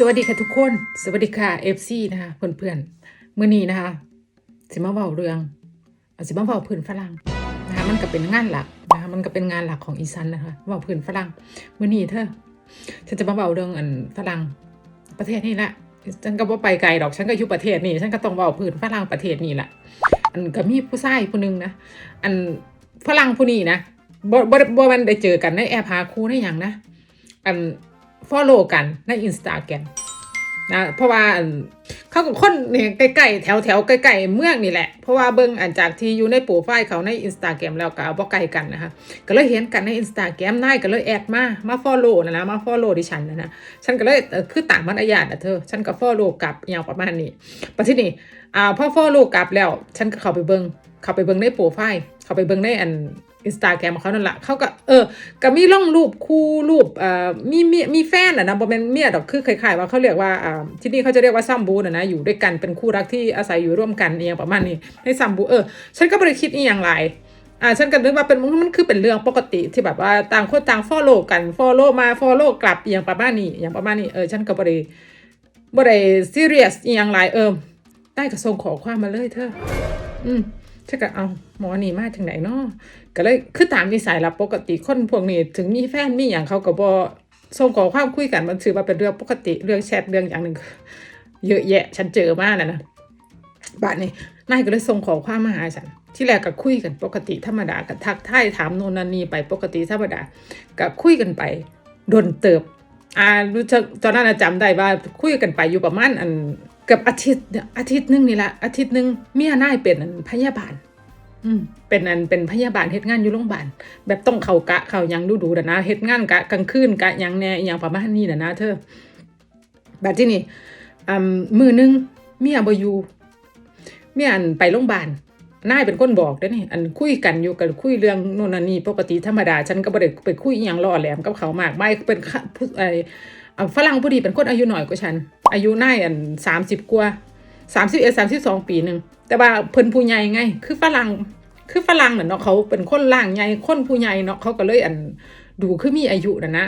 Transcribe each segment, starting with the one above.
สวัสดีค่ะทุกคน สวัสดีค่ะ FC นะคะเพื่อนๆเมื่อนี้นะคะสิมาเว้าเรื่องอสิมาเว้าพื้นฝรั่งนะคะมันก็เป็นงานหลักนะคะมันก็เป็นงานหลักของอีสันนะคะเว้าพื้นฝรั่งเมื่อนี้เธอฉันจะมาเว้าเรื่องอันฝรั่งประเทศนี่แหละฉันก็บ่ไปไกลดอกฉันก็อยู่ประเทศนี้ฉันก็ต้องเว้าพื้นฝรั่งประเทศนี้แหละอันก็มีผู้ชายผู้หนึงนะอันฝรั่งผู้นี้นะบ่บ่บ่มันได้เจอกันในแอปหาคู่ในหยังนะอัน ฟอลโล่กันในอินสตาแกรมนะเพราะว่าเขากับคนเนี่ยใกล้ๆแถวแถวใกล้ๆเมืองนี่แหละ เพราะว่าเบิ่งอันจากที่อยู่ในโปรไฟล์เขาในอินสตาแกรมแล้วก็บ่ไกลกันนะคะก็เลยเห็นกันในอินสตาแกรมนายก็เลยแอดมามาฟอลโล่นะนะมาฟอลโล่ดิฉันนะนะฉันก็เลยคือต่างมันอาญาตอะเธอ ฉันก็ฟอลโล่กลับอย่างประมาณนี้ปัจจุบันนี้อ่าพอฟอลโล่กลับแล้ว ฉันก็เข้าไปเบิ่งเข้าไปเบิ่งในโปรไฟล์เข้าไปเบิ่งในอัน อินสตาแกรมเขานั่นแหละเขาก็เออก็มีร่องรูปคู่รูปเอ่อมีมีมีแฟนอะนะบ่แม่นเมียดอกคือคล้ายๆว่าเขาเรียกว่าอ่าที่นี่เขาจะเรียกว่าซัมบูนะนะอยู่ด้วยกันเป็นคู่รักที่อาศัยอยู่ร่วมกันเองประมาณนี้ในซัมบูเออฉันก็บ่ได้คิดอีหยังหลายอ่าฉันก็นึกว่าเป็นมันคือเป็นเรื่องปกติที่แบบว่าต่างคนต่างฟอลโล่กันฟอลโล่มาฟอลโล่กลับอย่างประมาณนี้อย่างประมาณนี้เออฉันก็บ่ได้บ่ได้ซีเรียสอีหยังหลายเออได้ก็ส่งขอความมาเลยเธอ อืมฉันก็เอาหมอนี่มาถึงไหนเนาะ ก็เลยคือตามนิสัยละปกติคนพวกนี้ถึงมีแฟนมีอย่างเขาก็บอส่งขอความคุยกันมันถือว่าเป็นเรื่องปกติเรื่องแชทเรื่องอย่างหนึ่งเยอะแยะ ฉันเจอมากนะนะบัดนี้นายก็เลยส่งขอความมาหาฉัน ที่แรกก็คุยกันปกติธรรมดาก็ทักทายถามโนนนันนีไปปกติธรรมดาก็คุยกันไปโดนเติบอ่ารู้จักตอนนั้นน่ะจำได้ว่าคุยกันไปอยู่ประมาณอันเกับอาทิตย์อาทิตย์นึงนี่ละอาทิตย์นึงเมียนายเป็นพยาบาล เป็นอันเป็นพยาบาลเฮ็ดงานอยู่โรงพยาบาลแบบต้องเขากะเขายังดูดูนะนะเฮ็ดงานกะกลางคืนกะยังแน่ยังประมาณนี้นะนะเธอแบบที่นี่อืมมือหนึงเมียบ่อยู่เมียอันไปโรงพยาบาลนายเป็นคนบอกเด้นี่อันคุยกันอยู่กันคุยเรื่องโน่นนั่นนี่ปกติธรรมดา ฉันก็บ่ได้ไปคุยอหยังล่อแหลมกับเขามากไม่เป็นผู้ไออ่าฝรั่งผู้ดีเป็นคนอายุหน้อยกว่าฉัน อายุนายอัน30กว่า31 32ปีหนึงแต่ว่าเพิ่นผู้ใหญ่ไง คือฝรั่ง คือฝรั่งน่ะเนาะเขาเป็นคนล่างใหญ่คนผู้ใหญ่เนาะเขาก็เลยอันดูคือมีอายุนะนะ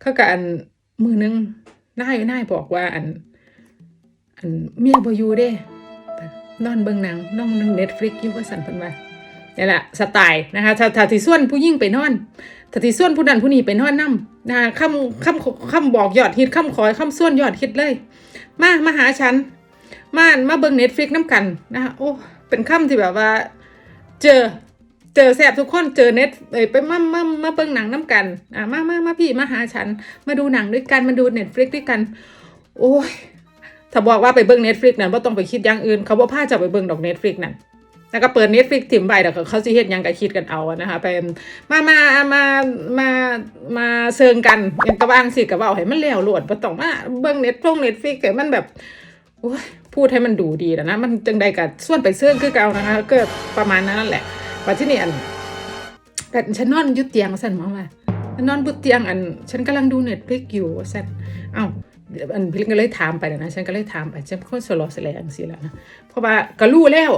เขาก็อันมือนึงนายนายบอกว่าอัน อันเมียบอยู่เด้นอนเบิงหนังนอนนึงเน็ตฟลิกอยู่ว่าสันเพิ่นว่านี่แหละสไตล์นะคะถ้าถ้าที่ส่วนผู้ยิ่งไปนอนถ้าที่ส่วนผู้นั้นผู้นี้ไปนอนนํนะคะคำคำคำบอกยอดฮิตคำขอคำส่วนยอดฮิตเลย มามาหาฉันมามาเบิงเน็ตฟลิกน้ำกันนะคะโอ้เป็นคำที่แบบว่า เจอ เจอแสบทุกคนเจอเน็ตเอ้ยไปมามามาเบิ่งหนังน้ำกัน อะมามามาพี่มาหาฉัน มาดูหนังด้วยกันมาดูเน็ตฟลิกด้วยกัน โอ้ยถ้าบอกว่าไปเบิ่งเน็ตฟลิกนั่นบ่ต้องไปคิดอย่างอื่น เขาบ่พาจะไปเบิ่งดอกเน็ตฟลิกนั่นแล้วก็เปิดเน็ตฟลิกถิ่มไปเดี๋ยวเขาสิเฮ็ดยังก็คิดกันเอาอะนะคะไปมามามามามาเซิงกันยังกระว่างสิกระเว้าให้มันแล้วโลดบ่ต้องมาเบิ่งเน็ตฟลงเน็ตฟลิกให้มันแบบโอ้ย พูดให้มันดูดีนะนะมันจังใดกับส่วนไปเสื้อคือเก่านะคะก็ประมาณนั้นแหละว่าที่นี่อันแต่ฉันนอนยุดเตียงสั่นมาว่าฉันนอนบนเตียงอัน ฉันกำลังดูเน็ตฟลิกอยู่ว่าสั่นเอ้าวอันพี่ก็เลยถามไปนะนะฉันก็เลยถามไปฉันคนสโลสแลงสิแล้วนะเพราะว่าก็รู้แล้ว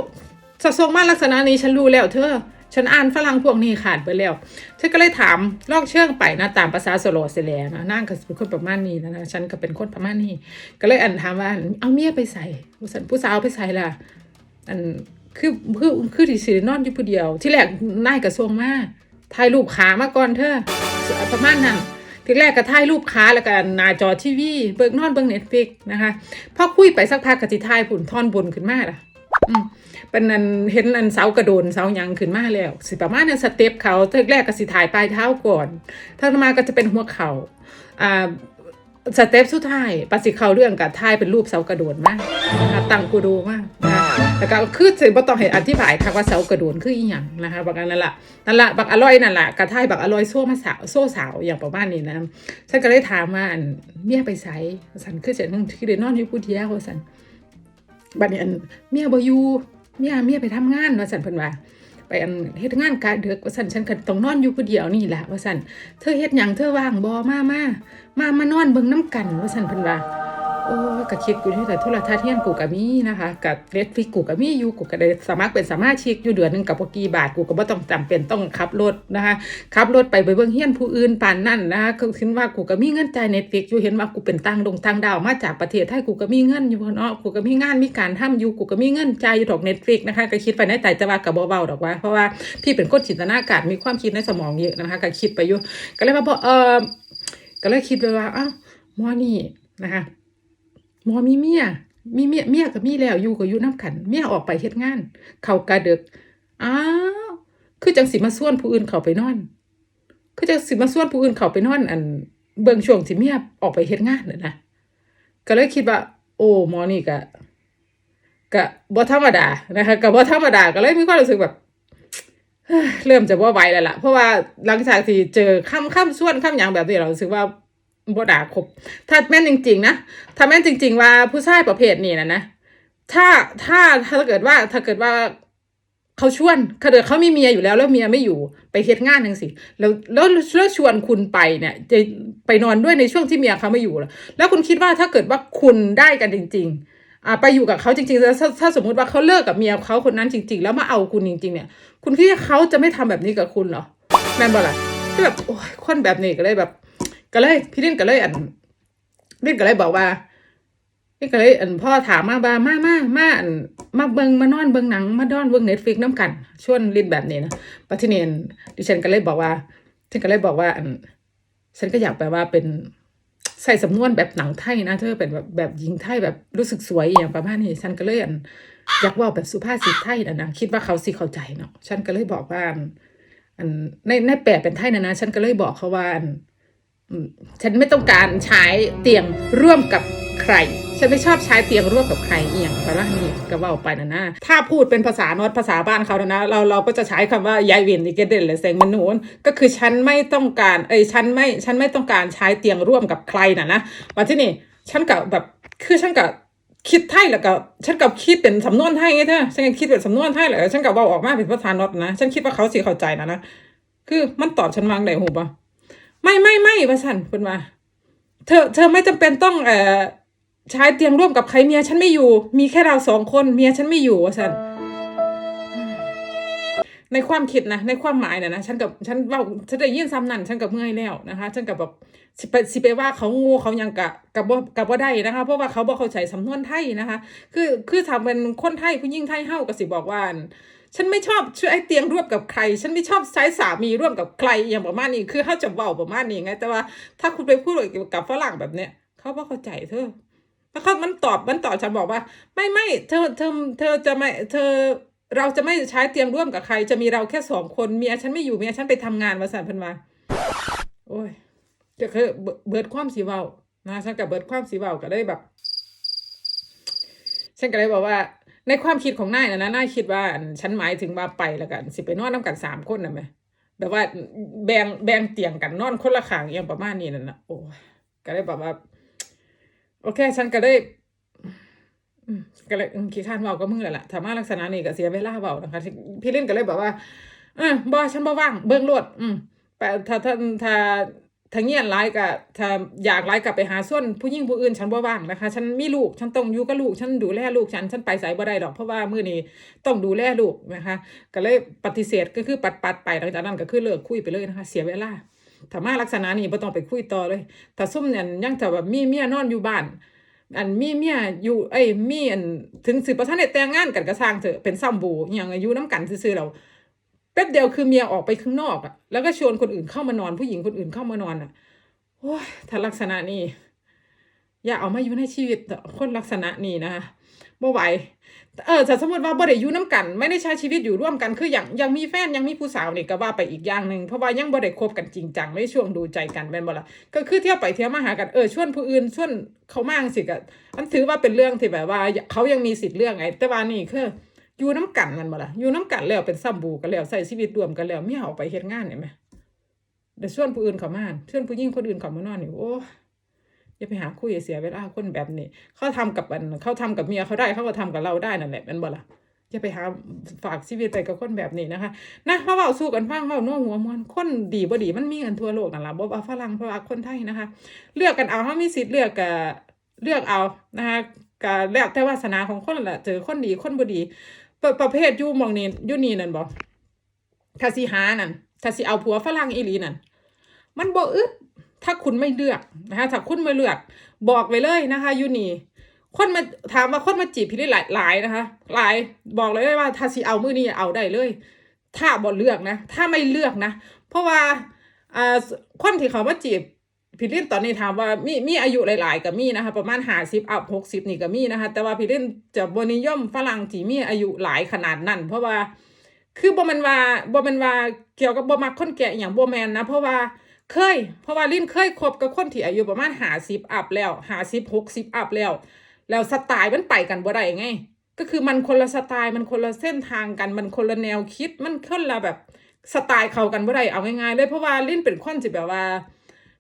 สะสงมาลักษณะนี้ฉันรู้แล้วเธอ ฉันอ่านฝรั่งพวกนี้ขาดไปแล้วฉันก็เลยถามลอกเชื่องไปนะตามภาษาสโลอสแลนะนั่งก็เป็นคนประมาณนี้นะนะฉันก็เป็นคนประมาณนี้ ก็เลยอันถามว่าเอาเมียไปใส่ผู้สันผู้สาวไปใส่ล่ะอันคือคือคือที่สินอนอยู่ผู้เดียว ที่แรกนายกระทรวงมาถ่ายรูปขามาก่อนเธอประมาณนั้นทีแรกก็ถ่ายรูปขาแล้วก็น้าจอทีวีเบิกนอนเบิกเน็ตฟิกนะคะพอคุยไปสักพักก็สิถ่ายผุนท่อนบนขึ้นมาล่ะ เป็นอันเห็นอันเสากระโดนเสายังขึ้นมาแล้ว สิประมาณนั้นสเต็ปเขาทีแรกก็สิถ่ายปลายเท้าก่อน ถ้ามาก็จะเป็นหัวเข่าอ่าสเต็ปสุดท้ายปฏิเขาเรื่องกับท้ายเป็นรูปเสากระโดนมากนะคะตั้งกูดูมากนะแต่ก็คือสิบ่ต้องให้อธิบายค่ะว่าเสากระโดนคืออีหยังนะคะบักอันนั่นละนั่นละบักอร่อยนั่นละกระท้ายบักอร่อยโซ่มาสาวโซ่สาวอย่างประมาณนี้นะฉันก็เลยถามว่านเมียไปไสสันคือเสียงที่เดนอนอยู่ผู้เดียวว่าสัน บัดนี้อันเมียบ่อยู่เมียเมียไปทำงานว่าสันเพิ่นว่าไปอันเฮ็ดงานกะดึกว่าสันฉันก็ต้องนอนอยู่ผู้เดียวนี่แหละว่าสันเธอเฮ็ดหยังเธอว่างบ่มามามามานอนเบิ่งน้ำกันว่าสันเพิ่นว่า โอ้ก็คิดกูที่แต่โทรทัศน์เฮียนกูก็มีนะคะกับเน็ตฟิกกูก็มีอยู่กูก็ได้สมัครเป็นสมาชิกอยู่เดือนหนึ่งกับบ่กี่บาทกูก็บ่ต้องจำเป็นต้องขับรถนะคะขับรถไปไปเบิ่งเฮียนผู้อื่นปานนั่นนะคะคือคิดว่ากูก็มีเงินจ่ายเน็ตฟิกอยู่เห็นว่ากูเป็นต่างดงต่างดาวมาจากประเทศไทยกูก็มีเงินอยู่เนาะกูก็มีงานมีการทำอยู่กูก็มีเงินจ่ายอยู่ดอกเน็ตฟิกนะคะก็คิดไปในใจแต่ว่าก็บ่เบาดอกว่า เพราะว่าพี่เป็นคนจินตนาการมีความคิดในสมองเยอะนะคะก็คิดไปอยู่ก็เลยว่าบ่เออก็เลยคิดไปว่าอ้าวมอนี่นะคะ มอมีเมียมีเมียเมียก็มีแล้วอยู่ก็อยู่น้ำกันเมียออกไปเฮ็ดงาน เขากะดึกอ้าวคือจังสิมาส่วนผู้อื่นเขาไปนอน คือจังสิมาส่วนผู้อื่นเขาไปนอน อันเบิ่งช่วงที่เมียออกไปเฮ็ดงานน่ะนะก็เลยคิดว่า โอ้หมอนี่ก็ก็บ่ธรรมดานะคะก็บ่ธรรมดาก็เลยมีความรู้สึกแบบเริ่มจะบ่ไหวแล้วล่ะ เพราะว่าหลังจากที่เจอค่ำค่ำส่วนค่ำหยังแบบนี้เรารู้สึกว่า บ่ด่าครบถ้าแม่นจริง ๆ นะถ้าแม่นจริง ๆ ว่าผู้ชายประเภทนี้นะนะถ้าถ้าถ้าเกิดว่าถ้าเกิดว่าเขาชวนถ้าเกิดเขามีเมียอยู่แล้ว แล้วเมียไม่อยู่ไปเฮ็ดงานจังสิแล้วแล้วแล้วชวนคุณไปเนี่ย จะไปนอนด้วยในช่วงที่เมียเขาไม่อยู่แล้วแล้วคุณคิดว่าถ้าเกิดว่าคุณได้กันจริง ๆอ่าไปอยู่กับเขาจริงๆแล้วถ้าถ้าสมมุติว่าเขาเลิกกับเมียเขาคนนั้นจริง ๆ แล้วมาเอาคุณจริง ๆ เนี่ย คุณคิดว่าเขาจะไม่ทำแบบนี้กับคุณเหรอแม่นบ่ล่ะที่แบบโอ้ยคนแบบนี้ก็เลยแบบ ก็เลยพี่ลินก็เลยอันลินก็เลยบอกว่าลินก็เลยอันพ่อถามมาว่ามามามาอันมาเบิงมานอนเบิงหนัง มาดอนเบิงเน็ตฟิกน้ำกันชวนลินแบบนี้นะปัจจุบันดิฉันก็เลยบอกว่าฉันก็เลยบอกว่าอันฉันก็อยากแปลว่าเป็นใส่สำนวนแบบหนังไทยนะเธอเป็นแบบแบบหญิงไทยแบบรู้สึกสวยอย่างประมาณนี้ฉันก็เลยอันอยากว่าแบบสุภาษิตไทยนะนะคิดว่าเขาสิเข้าใจเนาะฉันก็เลยบอกว่าอันในในแปลเป็นไทยนะนะฉันก็เลยบอกเขาว่าอัน ฉันไม่ต้องการใช้เตียงร่วมกับใคร ฉันไม่ชอบใช้เตียงร่วมกับใครเอียงไปว่านี่ก็เว่าไปนะนะถ้าพูดเป็นภาษานอตภาษาบ้านเขานะนะเราเราก็จะใช้คำว่ายายเวียนนี่เกเดนเลยเซงมันนูนก็คือฉันไม่ต้องการเอ้ยฉันไม่ฉันไม่ต้องการใช้เตียงร่วมกับใครนะนะมาที่นี่ฉันกับแบบคือฉันกับคิดไทยแล้วก็ฉันกับคิดเป็นสำนวนไทยไงเธอฉันก็คิดเป็นสำนวนไทยแหละฉันกับว่าออกมาเป็นภาษานอตนะ ฉันคิดว่าเขาสิเข้าใจนะนะคือมันตอบฉันวางได้หูปะ ไม่ไม่ไม่ประสันคุณมาเธอเธอไม่จำเป็นต้องเอ่อใช้เตียงร่วมกับใครเมียฉันไม่อยู่ มีแค่เราสองคนเมียฉันไม่อยู่วะสันในความคิดนะในความหมายนะนะฉันกับฉันว่าฉันได้ยินซ้ำนั่นฉันกับเมื่อยแล้วนะคะ ฉันกับแบบสิไปสิไปว่าเขางูเขายังกะกับว่ากับว่าได้นะคะ เพราะว่าเขาบอกเขาใช้สำนวนไทยนะคะ คือคือถ้าเป็นคนไทยผู้ยิ่งไทยเฮ้าก็สิบอกว่า ฉันไม่ชอบใช้เตียงร่วมกับใคร ฉันไม่ชอบใช้สามีร่วมกับใครอย่างประมาณนี้คือเขาจะเบาประมาณนี้ไง แต่ว่าถ้าคุณไปพูดกับฝรั่งแบบเนี้ยเขาบ่เข้าใจเธอแล้วเขามันตอบมันตอบฉันบอกว่า ไม่ไม่เธอเธอเธอจะไม่เธอเราจะไม่ใช้เตียงร่วมกับใคร จะมีเราแค่สองคนเมียฉันไม่อยู่เมียฉันไปทำงานมาสั่นพันมาโอ้ยจะคือเบิดความสีเบานะฉันกับเบิดความสีเบาก็ได้แบบฉันก็เลยบอกว่า ในความคิดของนายนะนะนายคิดว่าฉันหมายถึงว่าไปแล้วกัน สิไปนอนน้ำกันสามคนนะไหมแบบว่าแบ่งแบ่งเตียงกันนอนคนละข้างอย่างประมาณนี้นั่นนะโอ้ก็เลยแบบว่า โอเค ฉันก็เลยก็เลยอืมขี้ข้านเบาก็มึงแหละล่ะถ้ามาลักษณะนี้ก็เสียเวลาเบานะคะ พี่เล่นก็เลยบอกว่าเออบอฉันบ่ว่าง เบิ่งโลดอืมแต่ถ้าถ้าถ้า ถ้าเงียนไลายก็ถ้าอยากไลายกลับไปหาส่วนผู้หญิงผู้อื่นฉันบ่ว่างนะคะ ฉันมีลูกฉันต้องอยู่กับลูก ฉันดูแลลูกฉันฉันไปไสบ่ได้ดอกเพราะว่ามื้อนี้ต้องดูแลลูกนะคะ ก็เลยปฏิเสธก็คือปัดปัดๆไปหลังจากนั้นก็คือเลิกคุยไปเลยนะคะ เสียเวลาถ้ามาลักษณะนี้บ่ต้องไปคุยต่อเลยถ้าซุ่มเนี่ยยังแต่แบบมีเมียนอนอยู่บ้าน อันมีเมียอยู่เอ้ยมีอันถึงสิบ่ทันได้แต่งงานกันก็สร้างเถอะเป็นซ้ำบูอย่างอายุน้ำกันซื่อๆแล้วแป๊บเดียวคือเมียออกไปข้างนอกอะแล้วก็ชวนคนอื่นเข้ามานอนผู้หญิงคนอื่นเข้ามานอนอะโอ้ยถ้าลักษณะนี้ อย่าเอามาอยู่ในชีวิตคนลักษณะนี้นะคะบ่ไหวเออถ้าสมมติว่าบ่ได้อยู่น้ำกัน ไม่ได้ใช้ชีวิตอยู่ร่วมกันคืออย่างยังมีแฟนยังมีผู้สาวนี่ก็ว่าไปอีกอย่างหนึ่งเพราะว่ายังบ่ได้คบกันจริงจังในช่วงดูใจกันแม่นบ่ละก็คือเที่ยวไปเที่ยวมาหากันเออชวนผู้อื่นชวนเขามาจังสิก็อันถือว่าเป็นเรื่องที่แบบว่าเขายังมีสิทธิ์เรื่องไงแต่ว่านี่คือ อยู่น้ำกันมันบ่ล่ะอยู่น้ำกันแล้วเป็นซ้ำบูกันแล้วใส่ชีวิตรวมกันแล้วเมียออกไปเฮ็ดงานเห็นไหมเดี๋ยวชวนผู้อื่นเขามาชวนผู้หญิงคนอื่นเขามานอนนี่โอ้อย่าไปหาคุยอย่าเสียเวลาคนแบบนี้ เขาทำกับอันเขาทำกับเมียเขาได้เขาก็ทำกับเราได้นั่นแหละมันบ่ล่ะอย่าไปหาฝากชีวิตไปกับคนแบบนี้นะคะนะมาเว้าสู้กันฟังเว้าโน้หัวมวนคนดีบ่ดีมันมีกันทั่วโลกนั่นแหละบ่ว่าฝรั่งเพราะว่าคนไทยนะคะ เลือกกันเอาเฮามีสิทธิ์เลือกกับเลือกเอานะคะก็แล้วแต่วาสนาของคนแหละเจอคนดีคนบ่ดี ประประเภทยู่มองนี้ยู่นี่นั่นบ่ถ้าสิหานั่นถ้าสิเอาผัวฝรั่งอีหลีนั่นมันบ่อึดถ้าคุณไม่เลือกนะคะถ้าคุณไม่เลือก บอกไว้เลยนะคะยูนี่คนมาถามว่าคนมาจีบพี่ได้หลายหลายนะคะ หลายบอกเลยว่าถ้าสิเอามือนี้เอาได้เลย ถ้าบ่เลือกนะ ถ้าไม่เลือกนะ เพราะว่าอ่าคนที่เขามาจีบ พี่ลินตอนนี้ถามว่ามีมีอายุหลาย ๆกับมีนะคะ ประมาณห้าสิบอัพหกสิบนี่ก็มีนะคะ แต่ว่าพี่ลินจะบนิยมฝรั่งที่มีอายุหลายขนาดนั้น เพราะว่าคือบ่มันว่าบ่มันว่าเกี่ยวกับบ่มักคนแก่อย่างบ่แมนนะ เพราะว่าเคย เพราะว่าลินเคยคบกับคนที่อายุประมาณห้าสิบอัพแล้วห้าสิบหกสิบอัพแล้ว แล้วสไตล์มันไปกันบ่ได้ไง ก็คือมันคนละสไตล์มันคนละเส้นทางกันมันคนละแนวคิดมันคนละแบบสไตล์เข้ากันบ่ได้เอาง่ายๆเลยเพราะว่าลินเป็นคนที่แบบว่า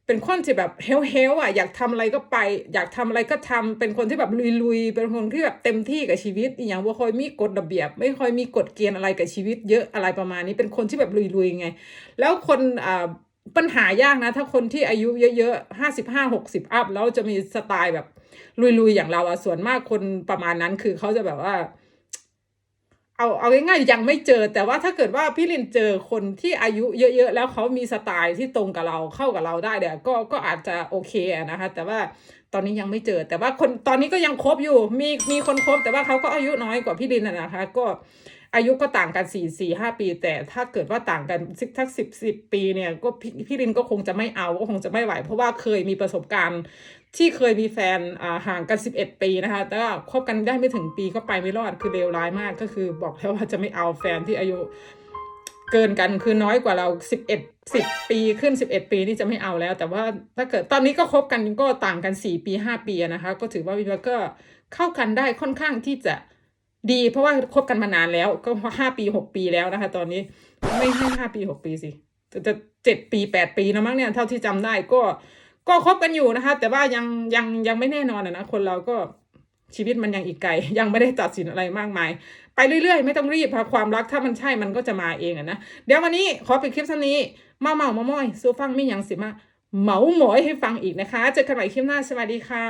เป็นคนที่แบบเฮลเฮลอะอยากทำอะไรก็ไป อยากทำอะไรก็ทำเป็นคนที่แบบลุยๆ เป็นคนที่แบบเต็มที่กับชีวิตอย่างบ่ค่อยมีกฎระเบียบ ไม่ค่อยมีกฎเกณฑ์อะไรกับชีวิต เยอะอะไรประมาณนี้เป็นคนที่แบบลุยๆไง แล้วคนอ่าปัญหายากนะ ถ้าคนที่อายุเยอะๆห้าสิบห้าหกสิบอัพแล้วจะมีสไตล์แบบลุยๆอย่างเราอะส่วนมากคนประมาณนั้นคือเขาจะแบบว่า เอาเอาง่ายๆยังไม่เจอ แต่ว่าถ้าเกิดว่าพี่ลินเจอคนที่อายุเยอะๆ แล้วเขามีสไตล์ที่ตรงกับเราเข้ากับเราได้เนี่ยก็ก็อาจจะโอเคนะคะ แต่ว่าตอนนี้ยังไม่เจอ แต่ว่าคนตอนนี้ก็ยังคบอยู่ มีมีคนคบแต่ว่าเขาก็อายุน้อยกว่าพี่ลินอะนะคะ ก็ อายุก็ต่างกันสี่สี่ห้าปี แต่ถ้าเกิดว่าต่างกันสิบทักสิบสิบปีเนี่ยก็พี่พี่ลินก็คงจะไม่เอาก็คงจะไม่ไหว เพราะว่าเคยมีประสบการณ์ที่เคยมีแฟนอ่าห่างกัน11ปีนะคะแต่ว่าคบกันได้ไม่ถึงปีก็ไปไม่รอดคือเลวร้ายมากก็คือบอกแล้วว่าจะไม่เอาแฟนที่อายุเกินกันคือน้อยกว่าเรา11 10ปีขึ้น11ปีนี่จะไม่เอาแล้ว แต่ว่าถ้าเกิดตอนนี้ก็คบกันก็ต่างกัน4ปี5ปีนะคะ ก็ถือว่าวิวาก็เข้ากันได้ค่อนข้างที่จะ ดี เพราะว่าคบกันมานานแล้ว ก็ห้าปี6ปีแล้วนะคะ ตอนนี้ไม่ให้ห้าปี6ปีสิจะเจ็ดปี8ปีแล้วมั้งเนี่ยเท่าที่จำได้ก็ก็คบกันอยู่นะคะ แต่ว่ายังยังยังไม่แน่นอนนะคนเราก็ชีวิตมันยังอีกไกล ยังไม่ได้ตัดสินอะไรมากมาย ไปเรื่อยๆ ไม่ต้องรีบค่ะความรักถ้ามันใช่มันก็จะมาเองอะนะเดี๋ยววันนี้ขอปิดคลิปเท่านี้มาเมามาม้อยสู้ฟังไม่ยังสิมา เหมาหมอยให้ฟังอีกนะคะ เจอกันใหม่คลิปหน้าสวัสดีค่ะ